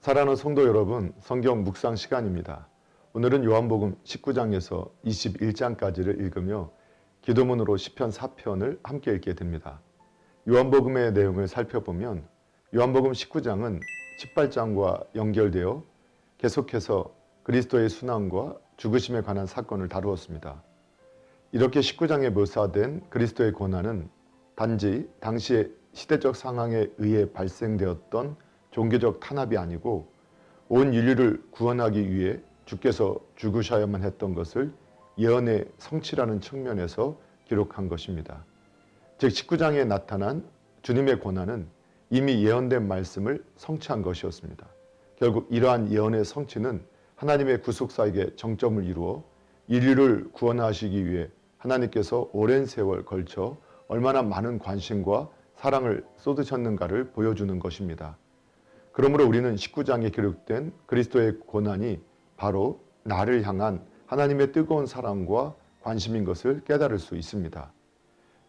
사랑하는 성도 여러분, 성경 묵상 시간입니다. 오늘은 요한복음 19장에서 21장까지를 읽으며 기도문으로 시편 4편을 함께 읽게 됩니다. 요한복음의 내용을 살펴보면 요한복음 19장은 18장과 연결되어 계속해서 그리스도의 순환과 죽으심에 관한 사건을 다루었습니다. 이렇게 19장에 묘사된 그리스도의 고난은 단지 당시의 시대적 상황에 의해 발생되었던 종교적 탄압이 아니고 온 인류를 구원하기 위해 주께서 죽으셔야만 했던 것을 예언의 성취라는 측면에서 기록한 것입니다. 즉 19장에 나타난 주님의 고난은 이미 예언된 말씀을 성취한 것이었습니다. 결국 이러한 예언의 성취는 하나님의 구속사에게 정점을 이루어 인류를 구원하시기 위해 하나님께서 오랜 세월 걸쳐 얼마나 많은 관심과 사랑을 쏟으셨는가를 보여주는 것입니다. 그러므로 우리는 19장에 기록된 그리스도의 고난이 바로 나를 향한 하나님의 뜨거운 사랑과 관심인 것을 깨달을 수 있습니다.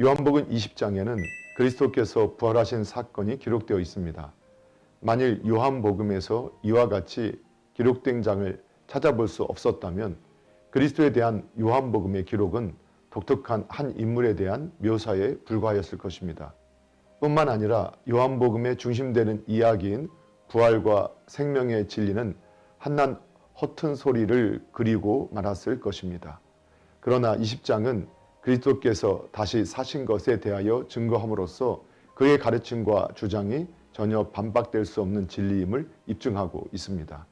요한복음 20장에는 그리스도께서 부활하신 사건이 기록되어 있습니다. 만일 요한복음에서 이와 같이 기록된 장을 찾아볼 수 없었다면 그리스도에 대한 요한복음의 기록은 독특한 한 인물에 대한 묘사에 불과하였을 것입니다. 뿐만 아니라 요한복음의 중심되는 이야기인 부활과 생명의 진리는 한낱 허튼 소리를 그리고 말았을 것입니다. 그러나 20장은 그리스도께서 다시 사신 것에 대하여 증거함으로써 그의 가르침과 주장이 전혀 반박될 수 없는 진리임을 입증하고 있습니다.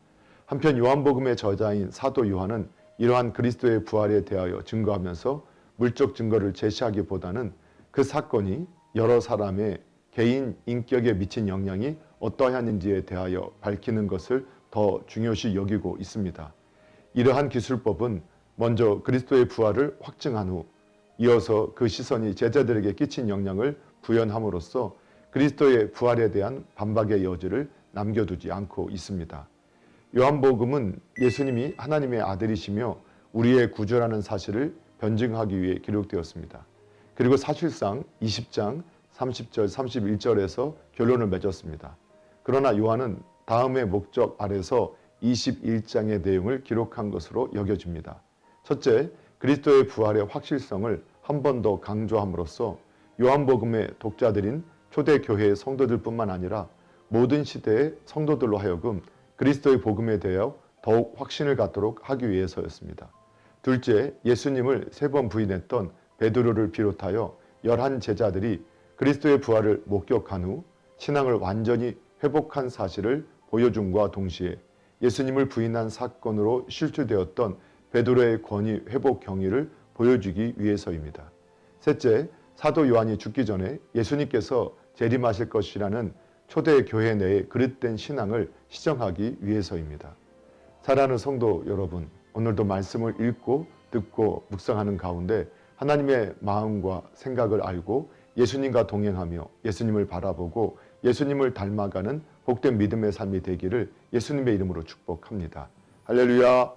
한편 요한복음의 저자인 사도 요한은 이러한 그리스도의 부활에 대하여 증거하면서 물적 증거를 제시하기보다는 그 사건이 여러 사람의 개인 인격에 미친 영향이 어떠하는지에 대하여 밝히는 것을 더 중요시 여기고 있습니다. 이러한 기술법은 먼저 그리스도의 부활을 확증한 후 이어서 그 시선이 제자들에게 끼친 영향을 부연함으로써 그리스도의 부활에 대한 반박의 여지를 남겨두지 않고 있습니다. 요한복음은 예수님이 하나님의 아들이시며 우리의 구주라는 사실을 변증하기 위해 기록되었습니다. 그리고 사실상 20장 30절 31절에서 결론을 맺었습니다. 그러나 요한은 다음의 목적 아래서 21장의 내용을 기록한 것으로 여겨집니다. 첫째, 그리스도의 부활의 확실성을 한 번 더 강조함으로써 요한복음의 독자들인 초대교회의 성도들뿐만 아니라 모든 시대의 성도들로 하여금 그리스도의 복음에 대하여 더욱 확신을 갖도록 하기 위해서였습니다. 둘째, 예수님을 세 번 부인했던 베드로를 비롯하여 열한 제자들이 그리스도의 부활을 목격한 후 신앙을 완전히 회복한 사실을 보여줌과 동시에 예수님을 부인한 사건으로 실추되었던 베드로의 권위 회복 경위를 보여주기 위해서입니다. 셋째, 사도 요한이 죽기 전에 예수님께서 재림하실 것이라는 초대 교회 내의 그릇된 신앙을 시정하기 위해서입니다. 사랑하는 성도 여러분, 오늘도 말씀을 읽고 듣고 묵상하는 가운데 하나님의 마음과 생각을 알고 예수님과 동행하며 예수님을 바라보고 예수님을 닮아가는 복된 믿음의 삶이 되기를 예수님의 이름으로 축복합니다. 할렐루야.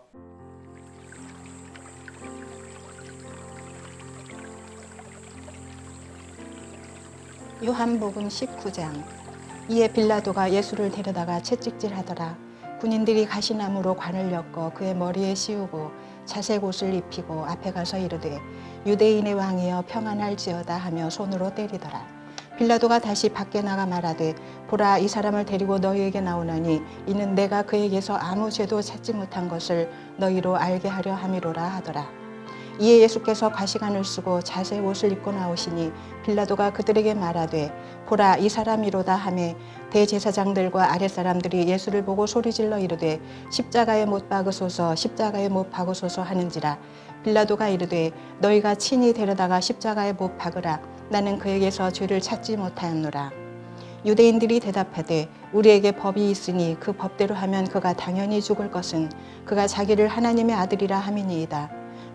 요한복음 19장 이에 빌라도가 예수를 데려다가 채찍질하더라 군인들이 가시나무로 관을 엮어 그의 머리에 씌우고 자색 옷을 입히고 앞에 가서 이르되 유대인의 왕이여 평안할지어다 하며 손으로 때리더라 빌라도가 다시 밖에 나가 말하되 보라 이 사람을 데리고 너희에게 나오나니 이는 내가 그에게서 아무 죄도 찾지 못한 것을 너희로 알게 하려 함이로라 하더라. 이에 예수께서 가시관을 쓰고 자색 옷을 입고 나오시니 빌라도가 그들에게 말하되 보라 이 사람이로다 하매 대제사장들과 아랫사람들이 예수를 보고 소리질러 이르되 십자가에 못 박으소서 십자가에 못 박으소서 하는지라. 빌라도가 이르되 너희가 친히 데려다가 십자가에 못 박으라 나는 그에게서 죄를 찾지 못하였노라. 유대인들이 대답하되 우리에게 법이 있으니 그 법대로 하면 그가 당연히 죽을 것은 그가 자기를 하나님의 아들이라 함이니이다.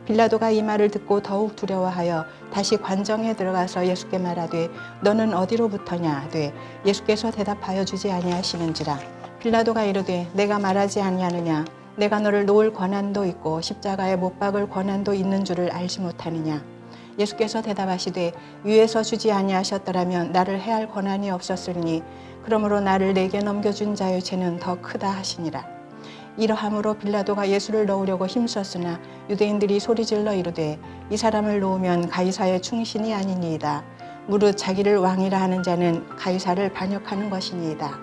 빌라도가 이 말을 듣고 더욱 두려워하여 다시 관정에 들어가서 예수께 말하되 너는 어디로부터냐? 하되 예수께서 대답하여 주지 아니하시는지라. 빌라도가 이르되 내가 말하지 아니하느냐? 내가 너를 놓을 권한도 있고 십자가에 못 박을 권한도 있는 줄을 알지 못하느냐 예수께서 대답하시되 위에서 주지 아니하셨더라면 나를 해할 권한이 없었으니 그러므로 나를 내게 넘겨준 자의 죄는 더 크다 하시니라. 이러함으로 빌라도가 예수를 넣으려고 힘썼으나 유대인들이 소리질러 이르되 이 사람을 놓으면 가이사의 충신이 아니니이다. 무릇 자기를 왕이라 하는 자는 가이사를 반역하는 것이니이다.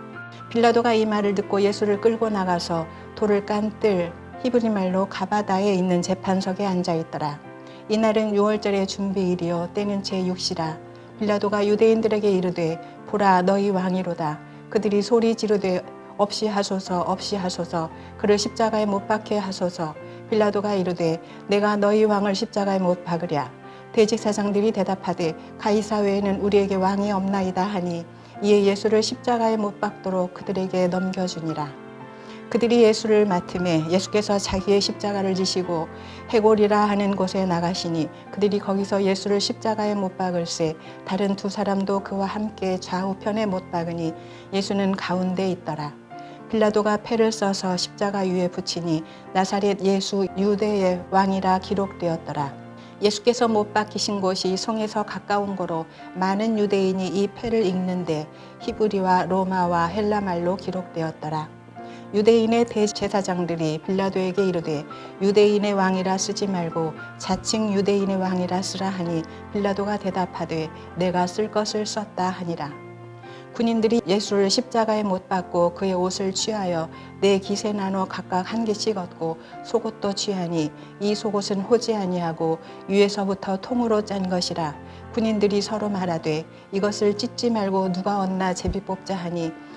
빌라도가 이 말을 듣고 예수를 끌고 나가서 돌을 깐 뜰 히브리 말로 가바다에 있는 재판석에 앉아 있더라. 이날은 6월절의 준비일이요. 때는 제6시라. 빌라도가 유대인들에게 이르되 보라 너희 왕이로다. 그들이 소리 지르되 없이 하소서 없이 하소서. 그를 십자가에 못 박게 하소서. 빌라도가 이르되 내가 너희 왕을 십자가에 못 박으랴. 대제사장들이 대답하되 가이사 외에는 우리에게 왕이 없나이다 하니 이에 예수를 십자가에 못 박도록 그들에게 넘겨주니라 그들이 예수를 맡음에 예수께서 자기의 십자가를 지시고 해골이라 하는 곳에 나가시니 그들이 거기서 예수를 십자가에 못 박을새 다른 두 사람도 그와 함께 좌우편에 못 박으니 예수는 가운데 있더라. 빌라도가 패를 써서 십자가 위에 붙이니 나사렛 예수 유대의 왕이라 기록되었더라. 예수께서 못 박히신 곳이 성에서 가까운 거로 많은 유대인이 이 패를 읽는데 히브리와 로마와 헬라 말로 기록되었더라. 유대인의 대제사장들이 빌라도에게 이르되 유대인의 왕이라 쓰지 말고 자칭 유대인의 왕이라 쓰라 하니 빌라도가 대답하되 내가 쓸 것을 썼다 하니라. 군인들이 예수를 십자가에 못 박고 그의 옷을 취하여 네 깃에 나눠 각각 한 개씩 얻고 속옷도 취하니 이 속옷은 호지 아니하고 위에서부터 통으로 짠 것이라 군인들이 서로 말하되 이것을 찢지 말고 누가 얻나 제비 뽑자 하니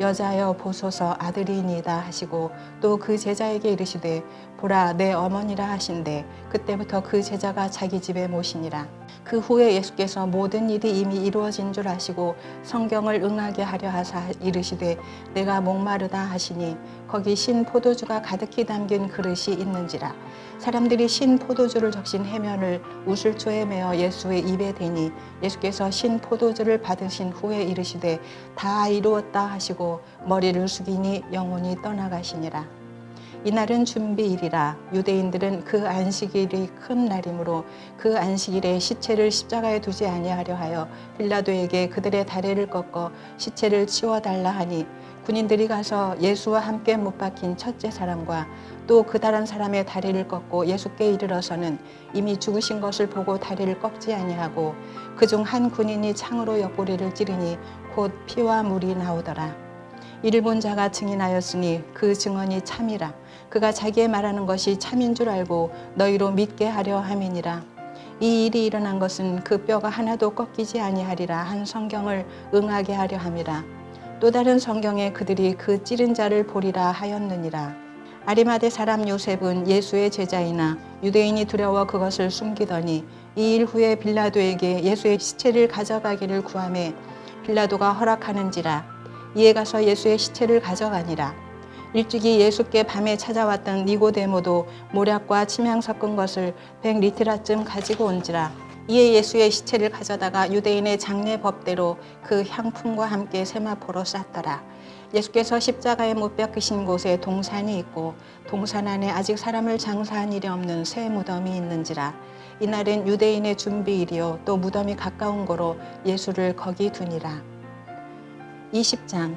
여자여 보소서 아들이니이다 하시고 또 그 제자에게 이르시되 보라 내 어머니라 하신대. 그때부터 그 제자가 자기 집에 모시니라. 그 후에 예수께서 모든 일이 이미 이루어진 줄 아시고 성경을 응하게 하려 하사 이르시되 내가 목마르다 하시니 거기 신 포도주가 가득히 담긴 그릇이 있는지라 사람들이 신 포도주를 적신 해면을 우슬초에 메어 예수의 입에 대니 예수께서 신 포도주를 받으신 후에 이르시되 다 이루었다 하시고 머리를 숙이니 영혼이 떠나가시니라. 이날은 준비일이라 유대인들은 그 안식일이 큰 날이므로 그 안식일에 시체를 십자가에 두지 아니하려 하여 빌라도에게 그들의 다리를 꺾어 시체를 치워 달라 하니 군인들이 가서 예수와 함께 못 박힌 첫째 사람과 또 그 다른 사람의 다리를 꺾고 예수께 이르러서는 이미 죽으신 것을 보고 다리를 꺾지 아니하고 그 중 한 군인이 창으로 옆구리를 찌르니 곧 피와 물이 나오더라. 이를 본 자가 증인하였으니 그 증언이 참이라. 그가 자기의 말하는 것이 참인 줄 알고 너희로 믿게 하려 함이니라. 이 일이 일어난 것은 그 뼈가 하나도 꺾이지 아니하리라 한 성경을 응하게 하려 함이라. 또 다른 성경에 그들이 그 찌른 자를 보리라 하였느니라. 아리마대 사람 요셉은 예수의 제자이나 유대인이 두려워 그것을 숨기더니 이 일 후에 빌라도에게 예수의 시체를 가져가기를 구하매 빌라도가 허락하는지라. 이에 가서 예수의 시체를 가져가니라. 일찍이 예수께 밤에 찾아왔던 니고데모도 모략과 침향 섞은 것을 백 리트라쯤 가지고 온지라 이에 예수의 시체를 가져다가 유대인의 장례 법대로 그 향품과 함께 세마포로 쌌더라. 예수께서 십자가에 못 박히신 곳에 동산이 있고 동산 안에 아직 사람을 장사한 일이 없는 새 무덤이 있는지라 이날은 유대인의 준비일이요 또 무덤이 가까운 거로 예수를 거기 두니라. 20장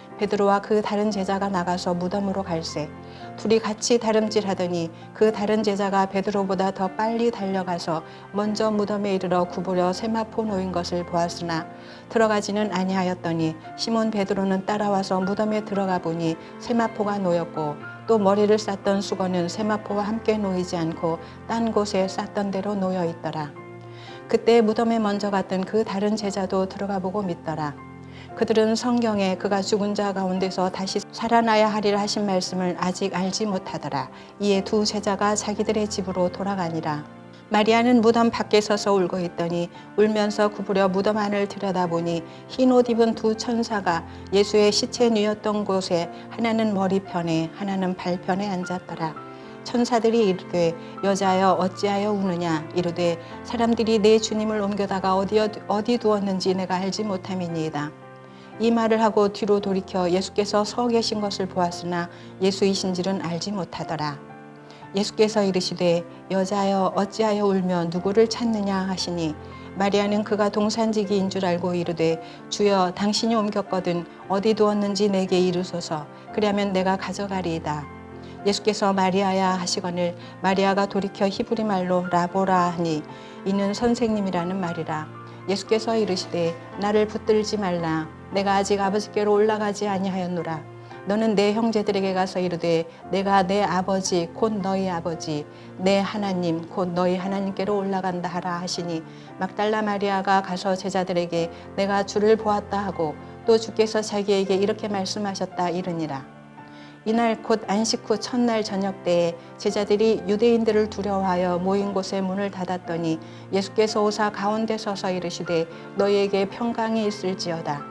베드로와 그 다른 제자가 나가서 무덤으로 갈새 둘이 같이 다름질하더니 그 다른 제자가 베드로보다 더 빨리 달려가서 먼저 무덤에 이르러 구부려 세마포 놓인 것을 보았으나 들어가지는 아니하였더니 시몬 베드로는 따라와서 무덤에 들어가 보니 세마포가 놓였고 또 머리를 쌌던 수건은 세마포와 함께 놓이지 않고 딴 곳에 쌌던 대로 놓여 있더라. 그때 무덤에 먼저 갔던 그 다른 제자도 들어가 보고 믿더라. 그들은 성경에 그가 죽은 자 가운데서 다시 살아나야 하리라 하신 말씀을 아직 알지 못하더라. 이에 두 제자가 자기들의 집으로 돌아가니라. 마리아는 무덤 밖에 서서 울고 있더니 울면서 구부려 무덤 안을 들여다보니 흰 옷 입은 두 천사가 예수의 시체 누였던 곳에 하나는 머리편에 하나는 발편에 앉았더라. 천사들이 이르되 여자여 어찌하여 우느냐 이르되 사람들이 내 주님을 옮겨다가 어디 어디 두었는지 내가 알지 못함이니이다. 이 말을 하고 뒤로 돌이켜 예수께서 서 계신 것을 보았으나 예수이신지는 알지 못하더라. 예수께서 이르시되 여자여 어찌하여 울며 누구를 찾느냐 하시니 마리아는 그가 동산지기인 줄 알고 이르되 주여 당신이 옮겼거든 어디 두었는지 내게 이르소서 그리하면 내가 가져가리이다. 예수께서 마리아야 하시거늘 마리아가 돌이켜 히브리 말로 라보라 하니 이는 선생님이라는 말이라. 예수께서 이르시되 나를 붙들지 말라. 내가 아직 아버지께로 올라가지 아니하였노라. 너는 내 형제들에게 가서 이르되 내가 내 아버지 곧 너희 아버지 내 하나님 곧 너희 하나님께로 올라간다 하라 하시니 막달라 마리아가 가서 제자들에게 내가 주를 보았다 하고 또 주께서 자기에게 이렇게 말씀하셨다 이르니라. 이날 곧 안식 후 첫날 저녁 때에 제자들이 유대인들을 두려워하여 모인 곳에 문을 닫았더니 예수께서 오사 가운데 서서 이르시되 너희에게 평강이 있을지어다.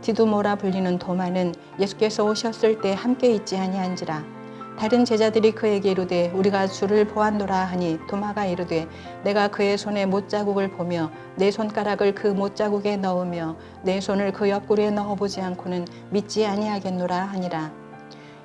디두모라 불리는 도마는 예수께서 오셨을 때 함께 있지 아니한지라. 다른 제자들이 그에게 이르되 우리가 주를 보았노라 하니 도마가 이르되 내가 그의 손에 못자국을 보며 내 손가락을 그 못자국에 넣으며 내 손을 그 옆구리에 넣어보지 않고는 믿지 아니하겠노라 하니라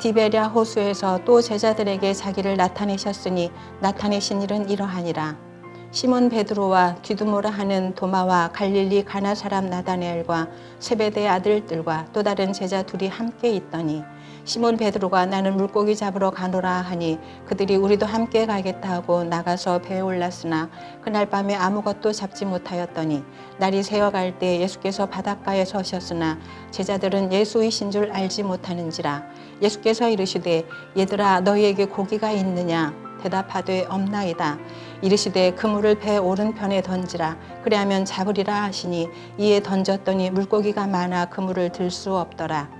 디베랴 호수에서 또 제자들에게 자기를 나타내셨으니 나타내신 일은 이러하니라. 시몬 베드로와 뒤두모라 하는 도마와 갈릴리 가나 사람 나다네엘과 세베대의 아들들과 또 다른 제자 둘이 함께 있더니 시몬 베드로가 나는 물고기 잡으러 가노라 하니 그들이 우리도 함께 가겠다 하고 나가서 배에 올랐으나 그날 밤에 아무것도 잡지 못하였더니 날이 새어갈 때 예수께서 바닷가에 서셨으나 제자들은 예수이신 줄 알지 못하는지라 예수께서 이르시되 얘들아 너희에게 고기가 있느냐 대답하되 없나이다. 이르시되 그물을 배 오른편에 던지라. 그리하면 잡으리라 하시니 이에 던졌더니 물고기가 많아 그물을 들 수 없더라.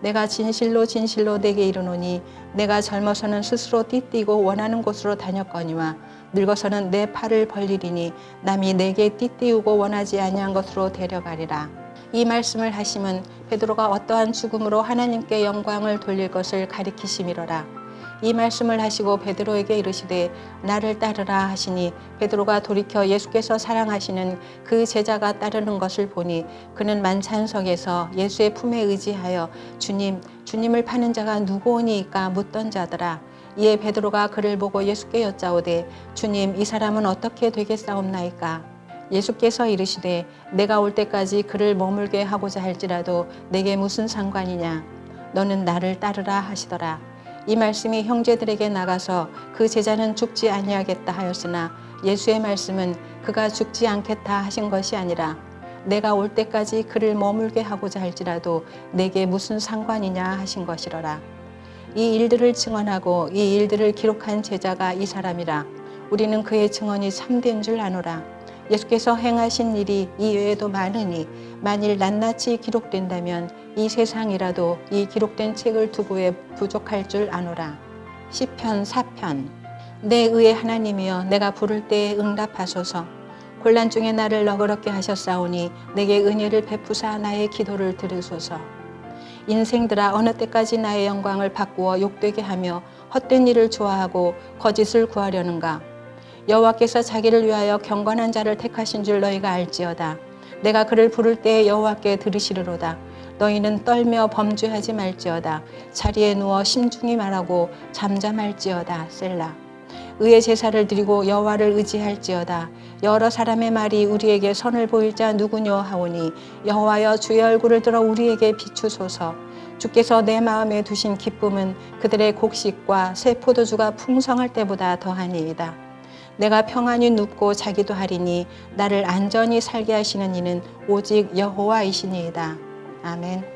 내가 진실로 진실로 내게 이르노니 내가 젊어서는 스스로 띠띠고 원하는 곳으로 다녔거니와 늙어서는 내 팔을 벌리리니 남이 내게 띠띠우고 원하지 아니한 것으로 데려가리라. 이 말씀을 하심은 베드로가 어떠한 죽음으로 하나님께 영광을 돌릴 것을 가리키심이로라. 이 말씀을 하시고 베드로에게 이르시되 나를 따르라 하시니 베드로가 돌이켜 예수께서 사랑하시는 그 제자가 따르는 것을 보니 그는 만찬석에서 예수의 품에 의지하여 주님 주님을 파는 자가 누구오니이까 묻던 자더라. 이에 베드로가 그를 보고 예수께 여짜오되 주님 이 사람은 어떻게 되겠사옵나이까? 예수께서 이르시되 내가 올 때까지 그를 머물게 하고자 할지라도 내게 무슨 상관이냐? 너는 나를 따르라 하시더라 이 말씀이 형제들에게 나가서 그 제자는 죽지 아니하겠다 하였으나 예수의 말씀은 그가 죽지 않겠다 하신 것이 아니라 내가 올 때까지 그를 머물게 하고자 할지라도 내게 무슨 상관이냐 하신 것이로라. 이 일들을 증언하고 이 일들을 기록한 제자가 이 사람이라. 우리는 그의 증언이 참된 줄 아노라. 예수께서 행하신 일이 이외에도 많으니 만일 낱낱이 기록된다면 이 세상이라도 이 기록된 책을 두고에 부족할 줄 아노라. 시편 4편. 내 의의 하나님이여 내가 부를 때에 응답하소서. 곤란 중에 나를 너그럽게 하셨사오니 내게 은혜를 베푸사 나의 기도를 들으소서. 인생들아 어느 때까지 나의 영광을 바꾸어 욕되게 하며 헛된 일을 좋아하고 거짓을 구하려는가 여호와께서 자기를 위하여 경건한 자를 택하신 줄 너희가 알지어다. 내가 그를 부를 때에 여호와께 들으시리로다. 너희는 떨며 범죄하지 말지어다. 자리에 누워 심중히 말하고 잠잠할지어다 셀라. 의의 제사를 드리고 여호와를 의지할지어다. 여러 사람의 말이 우리에게 선을 보일 자 누구뇨 하오니 여호와여 주의 얼굴을 들어 우리에게 비추소서. 주께서 내 마음에 두신 기쁨은 그들의 곡식과 새 포도주가 풍성할 때보다 더하니이다 내가 평안히 눕고 자기도 하리니 나를 안전히 살게 하시는 이는 오직 여호와이시니이다. 아멘